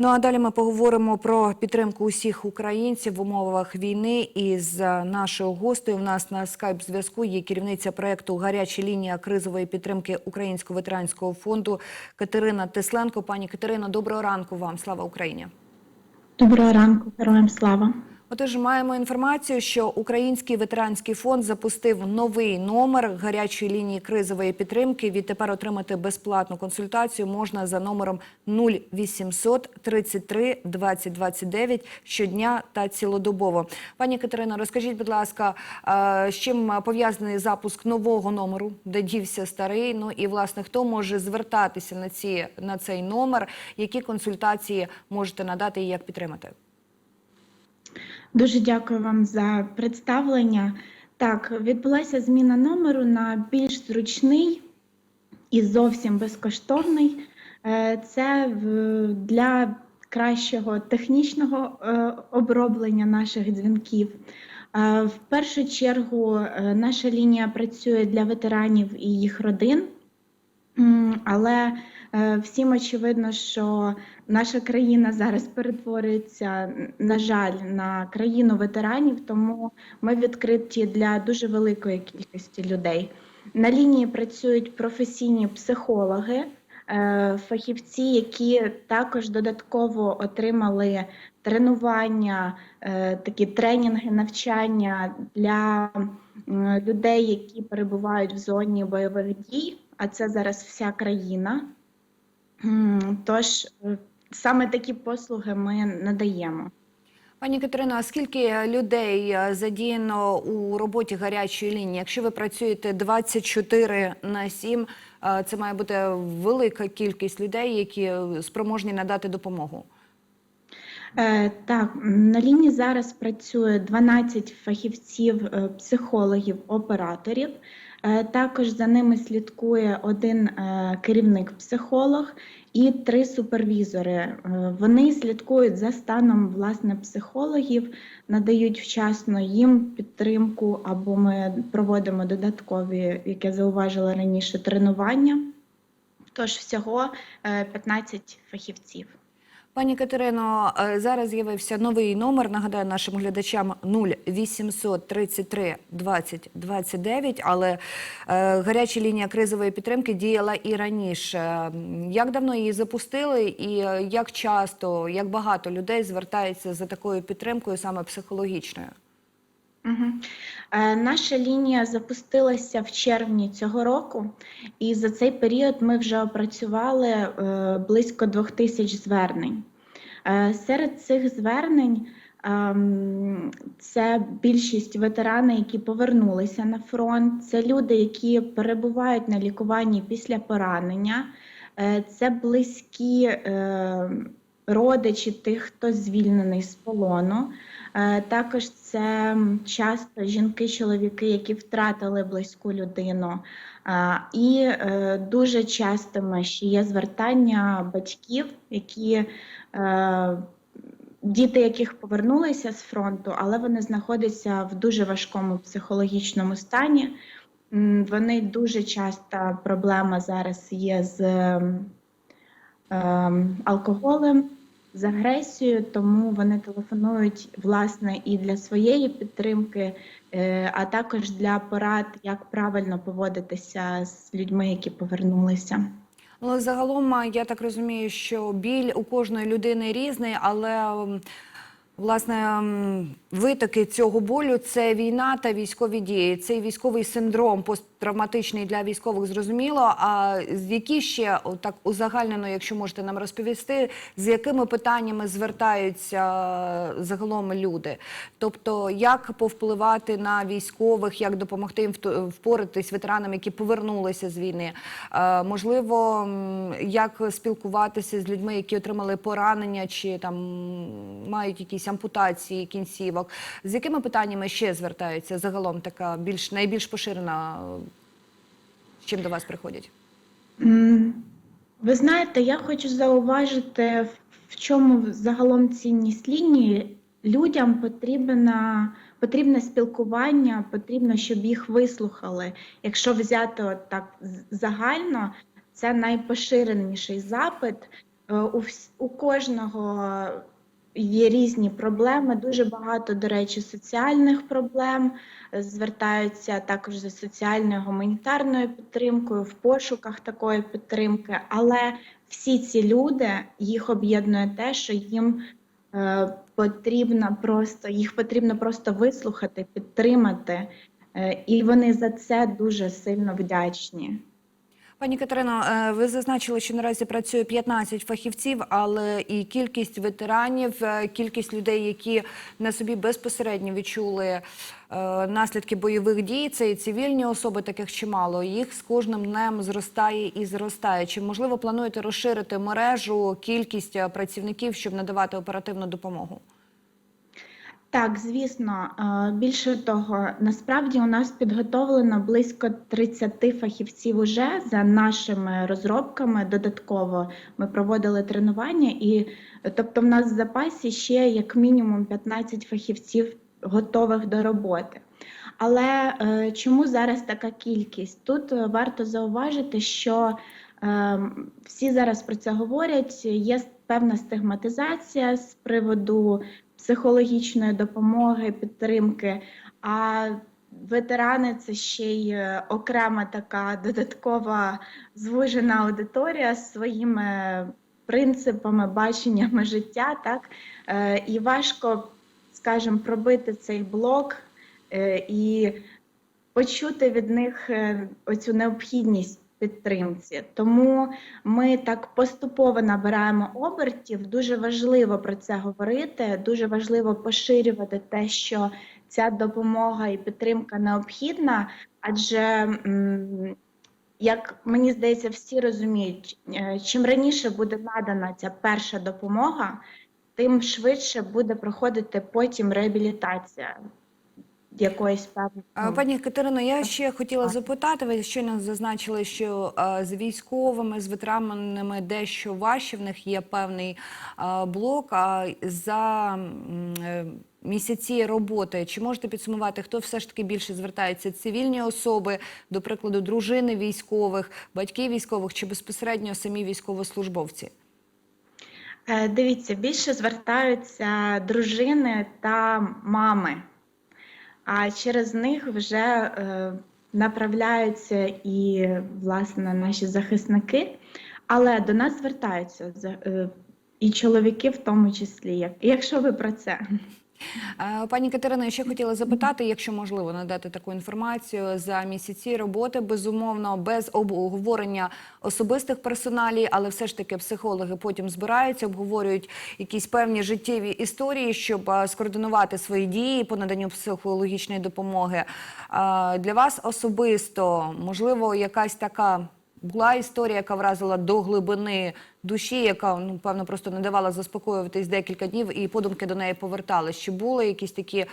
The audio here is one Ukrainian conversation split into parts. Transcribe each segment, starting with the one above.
Ну а далі ми поговоримо про підтримку усіх українців в умовах війни. І з нашою гостею в нас на скайп зв'язку є керівниця проекту Гаряча лінія кризової підтримки Українського ветеранського фонду Катерина Тесленко. Пані Катерина, доброго ранку вам. Слава Україні! Доброго ранку, героям слава. Отож, маємо інформацію, що Український ветеранський фонд запустив новий номер гарячої лінії кризової підтримки. Відтепер отримати безплатну консультацію можна за номером 0800 33 20 29 щодня та цілодобово. Пані Катерино, розкажіть, будь ласка, з чим пов'язаний запуск нового номеру, де дівся старий? Ну і власне хто може звертатися на ці на цей номер? Які консультації можете надати і як підтримати? Дуже дякую вам за представлення. Так, відбулася зміна номеру на більш зручний і зовсім безкоштовний. Е, Це для кращого технічного е, оброблення наших дзвінків. Е, В першу чергу наша лінія працює для ветеранів і їх родин. Але е, всім очевидно, що наша країна зараз перетворюється, на жаль, на країну ветеранів, тому ми відкриті для дуже великої кількості людей. На лінії працюють професійні психологи, е, фахівці, які також додатково отримали тренування, е, такі тренінги, навчання для людей, які перебувають в зоні бойових дій, а це зараз вся країна. Тож е, саме такі послуги ми надаємо. Пані Катерино, а скільки людей е, задіяно у роботі гарячої лінії? Якщо ви працюєте 24 на 7, е, це має бути велика кількість людей, які спроможні надати допомогу. Так, на лінії зараз працює 12 фахівців, психологів, операторів. Е, Також за ними слідкує один е, керівник-психолог і три супервізори. Е, Вони слідкують за станом власне психологів, надають вчасно їм підтримку, або ми проводимо додаткові, як я зауважила раніше, тренування. Тож всього е, 15 фахівців. Пані Катерино, е, зараз з'явився новий номер. Нагадаю нашим глядачам 0800 33 20 29, але е, гаряча лінія кризової підтримки діяла і раніше. Як давно її запустили, і е, як часто, як багато людей звертається за такою підтримкою, саме психологічною? Е, Наша лінія запустилася в червні цього року, і за цей період ми вже опрацювали е, близько двох тисяч звернень. Е, Серед цих звернень ем, це більшість ветерани, які повернулися на фронт, це люди, які перебувають на лікуванні після поранення, це близькі е, родичі тих, хто звільнений з полону. Е, Також це часто жінки-чоловіки, які втратили близьку людину. Е, І е, дуже частими ще є звертання батьків, які е, діти, яких повернулися з фронту, але вони знаходяться в дуже важкому психологічному стані. Вони дуже часто проблема зараз є з ем, алкоголем, з агресією, тому вони телефонують власне і для своєї підтримки, е, а також для порад, як правильно поводитися з людьми, які повернулися. Ну, загалом, я так розумію, що біль у кожної людини різний, але власне витоки цього болю це війна та військові дії. Цей військовий синдром посттравматичний для військових зрозуміло. А з які ще так узагальнено, якщо можете нам розповісти, з якими питаннями звертаються е, загалом люди? Тобто, як повпливати на військових, як допомогти їм впоратись ветеранам, які повернулися з війни? Е, Можливо, як спілкуватися з людьми, які отримали поранення чи там мають якісь ампутації кінцівок? З якими питаннями ще звертаються загалом така більш найбільш поширена, е, чим до вас приходять? Ви знаєте, я хочу зауважити, в- чому загалом цінність лінії. Людям потрібна, потрібне спілкування, потрібно, щоб їх вислухали. Якщо взяти от так загально, це найпоширеніший запит. Е, У, у кожного є різні проблеми, дуже багато, до речі, соціальних проблем. Звертаються також за соціальною гуманітарною підтримкою, в пошуках такої підтримки. Але всі ці люди їх об'єднує те, що їм е, потрібно просто їх потрібно просто вислухати, підтримати, е, і вони за це дуже сильно вдячні. Пані Катерино, е, ви зазначили, що наразі працює 15 фахівців, але і кількість ветеранів, е, кількість людей, які на собі безпосередньо відчули е, наслідки бойових дій, це і цивільні особи, таких чимало. Їх з кожним днем зростає і зростає. Чи можливо плануєте розширити мережу, кількість працівників, щоб надавати оперативну допомогу? Так, звісно. Більше того, насправді у нас підготовлено близько 30 фахівців уже за нашими розробками. Додатково ми проводили тренування, і тобто в нас в запасі ще як мінімум 15 фахівців готових до роботи. Але е, чому зараз така кількість? Тут варто зауважити, що е, всі зараз про це говорять. Є певна стигматизація з приводу психологічної допомоги, підтримки. А ветерани це ще й е, окрема така додаткова звужена аудиторія з своїми принципами, баченнями життя. Так? Е, І важко, скажімо, пробити цей блок е, і почути від них е, оцю необхідність підтримці. Тому ми так поступово набираємо обертів. Дуже важливо про це говорити. Дуже важливо поширювати те, що ця допомога і підтримка необхідна, адже. Як мені здається, всі розуміють, е, чим раніше буде надана ця перша допомога, тим швидше буде проходити потім реабілітація якоїсь певної. Пані Катерино, я ще хотіла запитати. Ви щойно зазначили, що з військовими, з ветеранами дещо важче, в них є певний блок. А за е, місяці роботи чи можете підсумувати, хто все ж таки більше звертається? Цивільні особи, до прикладу, дружини військових, батьки військових чи безпосередньо самі військовослужбовці? Е, Дивіться, більше звертаються дружини та мами, а через них вже е, направляються і власне наші захисники. Але до нас звертаються е, і чоловіки, в тому числі, як- якщо ви про це. Е, Пані Катерино, ще хотіла запитати, якщо можливо надати таку інформацію за місяці роботи, безумовно, без обговорення особистих персоналій, але все ж таки психологи потім збираються, обговорюють якісь певні життєві історії, щоб е, скоординувати свої дії по наданню психологічної допомоги. Е, Для вас особисто можливо якась така. Була історія, яка вразила до глибини душі, яка ну певно просто не давала заспокоюватись декілька днів, і подумки до неї повертались. Чи були якісь такі е,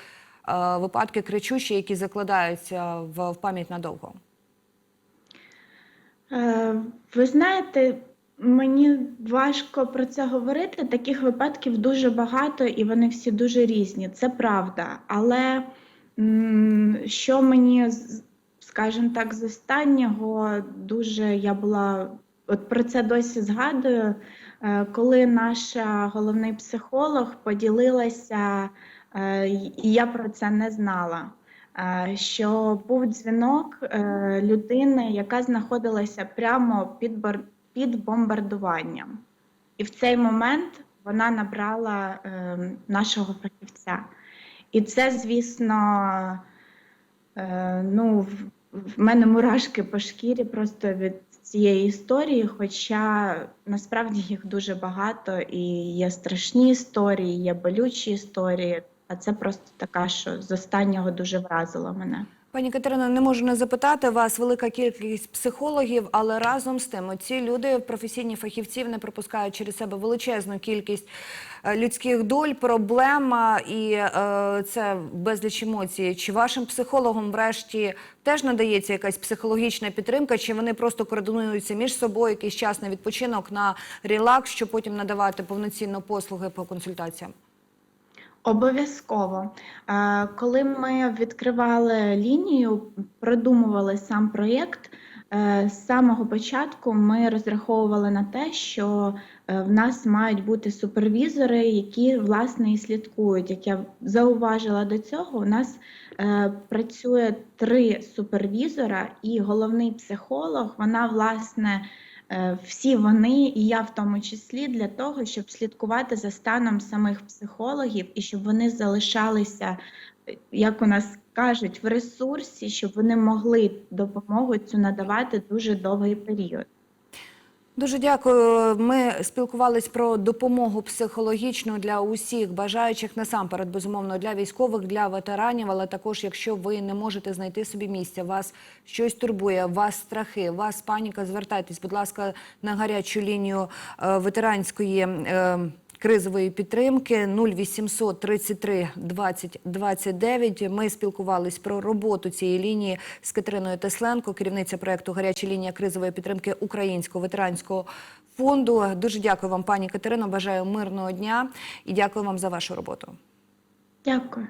випадки кричущі, які закладаються в, в пам'ять надовго? Е, Ви знаєте, мені важко про це говорити. Таких випадків дуже багато, і вони всі дуже різні. Це правда. Але що мені, скажімо так, з останнього дуже я була от про це досі згадую, е, коли наша головний психолог поділилася, е, і я про це не знала е, що був дзвінок людини, яка знаходилася прямо під, бомбардуванням. І в цей момент вона набрала нашого фахівця. І це, звісно, ну, в, мене мурашки по шкірі просто від цієї історії, хоча насправді їх дуже багато, і є страшні історії, є болючі історії. А це просто така, що з останнього дуже вразило мене. Пані Катерино, не можу не запитати вас. Велика кількість психологів, але разом з тим, ці люди, професійні фахівці, не пропускають через себе величезну кількість е, людських доль, проблем і е, це безліч емоцій. Чи вашим психологам, врешті, теж надається якась психологічна підтримка, чи вони просто координуються між собою якийсь час на відпочинок, на релакс, щоб потім надавати повноцінно послуги по консультаціям? Обов'язково. Коли ми відкривали лінію, продумували сам проєкт, Е, З самого початку ми розраховували на те, що е, в нас мають бути супервізори, які власне і слідкують. Як я зауважила до цього, у нас е, працює три супервізора, і головний психолог, вона власне. Е, Всі вони, і я в тому числі, для того, щоб слідкувати за станом самих психологів і щоб вони залишалися, як у нас кажуть, в ресурсі, щоб вони могли допомогу цю надавати дуже довгий період. Дуже дякую. Ми спілкувались про допомогу психологічну для усіх бажаючих насамперед, безумовно, для військових, для ветеранів. Але також, якщо ви не можете знайти собі місця, вас щось турбує, вас страхи, вас паніка, звертайтесь, будь ласка, на гарячу лінію е, ветеранської. Кризової підтримки 0800 33 20 29. Ми спілкувались про роботу цієї лінії з Катериною Тесленко, керівниця проекту Гаряча лінія кризової підтримки Українського ветеранського фонду. Дуже дякую вам, пані Катерино. Бажаю мирного дня і дякую вам за вашу роботу. Дякую.